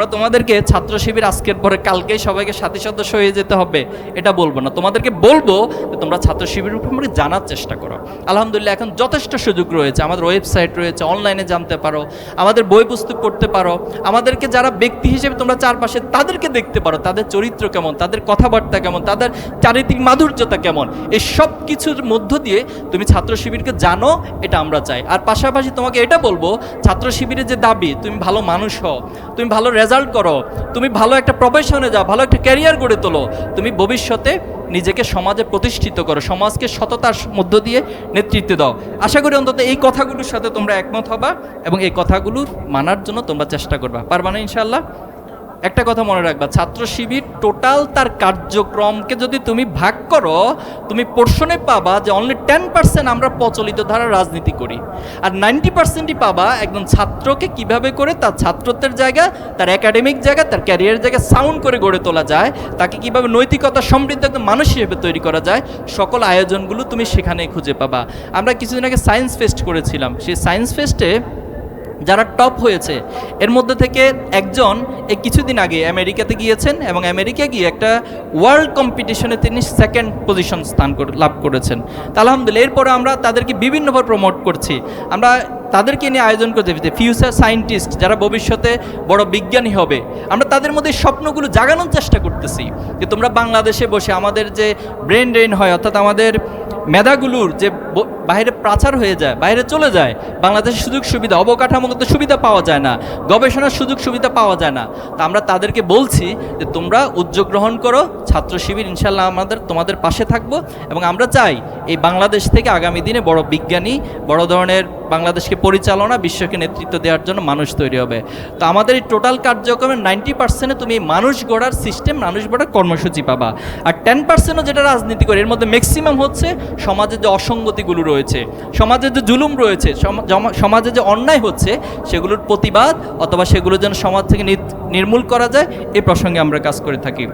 আমরা তোমাদেরকে ছাত্র শিবির আজকের পরে কালকেই সবাইকে সাথী সদস্য হয়ে যেতে হবে, এটা বলব না। তোমাদেরকে বলব যে তোমরা ছাত্র শিবিরের উপরে জানার চেষ্টা করো। আলহামদুলিল্লাহ, এখন যথেষ্ট সুযোগ রয়েছে। আমাদের ওয়েবসাইট রয়েছে, অনলাইনে জানতে পারো, আমাদের বই পুস্তক পড়তে পারো। আমাদেরকে যারা ব্যক্তি হিসেবে তোমরা চারপাশে তাদেরকে দেখতে পারো, তাদের চরিত্র কেমন, তাদের কথাবার্তা কেমন, তাদের চারিত্রিক মাধুর্যতা কেমন, এই সব কিছুর মধ্য দিয়ে তুমি ছাত্র শিবিরকে জানো, এটা আমরা চাই। আর পাশাপাশি তোমাকে এটা বলব, ছাত্র শিবিরের যে দাবি, তুমি ভালো মানুষ হও, তুমি ভালো রেজাল্ট করো। তুমি ভালো একটা প্রফেশনে যাও, ভালো একটা ক্যারিয়ার গড়ে তোলো। তুমি ভবিষ্যতে নিজেকে সমাজে প্রতিষ্ঠিত করো, সমাজকে সততার মধ্য দিয়ে নেতৃত্ব দাও। আশা করি অন্তত এই কথাগুলোর সাথে তোমরা একমত হবা এবং এই কথাগুলো মানার জন্য তোমরা চেষ্টা করবা। পারবা না ইনশাল্লাহ একটা কথা মনে রাখবা, ছাত্র শিবির টোটাল তার কার্যক্রমকে যদি তুমি ভাগ করো, তুমি পোর্শনে পাবা যে অনলি টেন পার্সেন্ট আমরা প্রচলিত ধারা রাজনীতি করি। আর নাইনটি পার্সেন্টই পাবা একজন ছাত্রকে কীভাবে করে তার ছাত্রত্বের জায়গা, তার একাডেমিক জায়গা, তার ক্যারিয়ার জায়গা সাউন্ড করে গড়ে তোলা যায়, তাকে কীভাবে নৈতিকতা সমৃদ্ধ একজন মানুষ হিসেবে তৈরি করা যায়, সকল আয়োজনগুলো তুমি সেখানেই খুঁজে পাবা। আমরা কিছুদিন আগে সায়েন্স ফেস্ট করেছিলাম, সেই সায়েন্স ফেস্টে যারা টপ হয়েছে, এর মধ্যে থেকে একজন এই কিছুদিন আগে আমেরিকাতে গিয়েছেন এবং আমেরিকা গিয়ে একটা ওয়ার্ল্ড কম্পিটিশনে তিনি সেকেন্ড পজিশন স্থান লাভ করেছেন। তা আলহামদুলিল্লাহ, এরপরে আমরা তাদেরকে বিভিন্নভাবে প্রমোট করছি। আমরা তাদেরকে নিয়ে আয়োজন করতে ফিউচার সায়েন্টিস্ট যারা ভবিষ্যতে বড় বিজ্ঞানী হবে, আমরা তাদের মধ্যে স্বপ্নগুলো জাগানোর চেষ্টা করতেছি। যে তোমরা বাংলাদেশে বসে আমাদের যে ব্রেন ড্রেন হয়, অর্থাৎ আমাদের মেধাগুলোর যে বাইরে প্রাচার হয়ে যায়, বাইরে চলে যায়। বাংলাদেশের সুযোগ সুবিধা, অবকাঠামোগত সুবিধা পাওয়া যায় না, গবেষণার সুযোগ সুবিধা পাওয়া যায় না। তা আমরা তাদেরকে বলছি যে তোমরা উদ্যোগ গ্রহণ করো, ছাত্র শিবির ইনশাল্লাহ আমাদের, তোমাদের পাশে থাকব এবং আমরা চাই এই বাংলাদেশ থেকে আগামী দিনে বড় বিজ্ঞানী, বড় ধরনের বাংলাদেশকে পরিচালনা, বিশ্বকে নেতৃত্ব দেওয়ার জন্য মানুষ তৈরি হবে। তো আমাদের এই টোটাল কার্যক্রমের নাইনটি পার্সেন্টে তুমি মানুষ গড়ার সিস্টেম, মানুষ গড়ার কর্মসূচি পাবা। আর টেন পার্সেন্টও যেটা রাজনীতি করে, এর মধ্যে ম্যাক্সিমাম হচ্ছে সমাজের যে অসঙ্গতিগুলো রয়েছে সমাজের যে জুলুম রয়েছে সমাজে যে অন্যায় হচ্ছে, সেগুলোর প্রতিবাদ অথবা সেগুলো যেন সমাজ থেকে নির্মূল করা যায়, এ প্রসঙ্গে আমরা কাজ করে থাকি।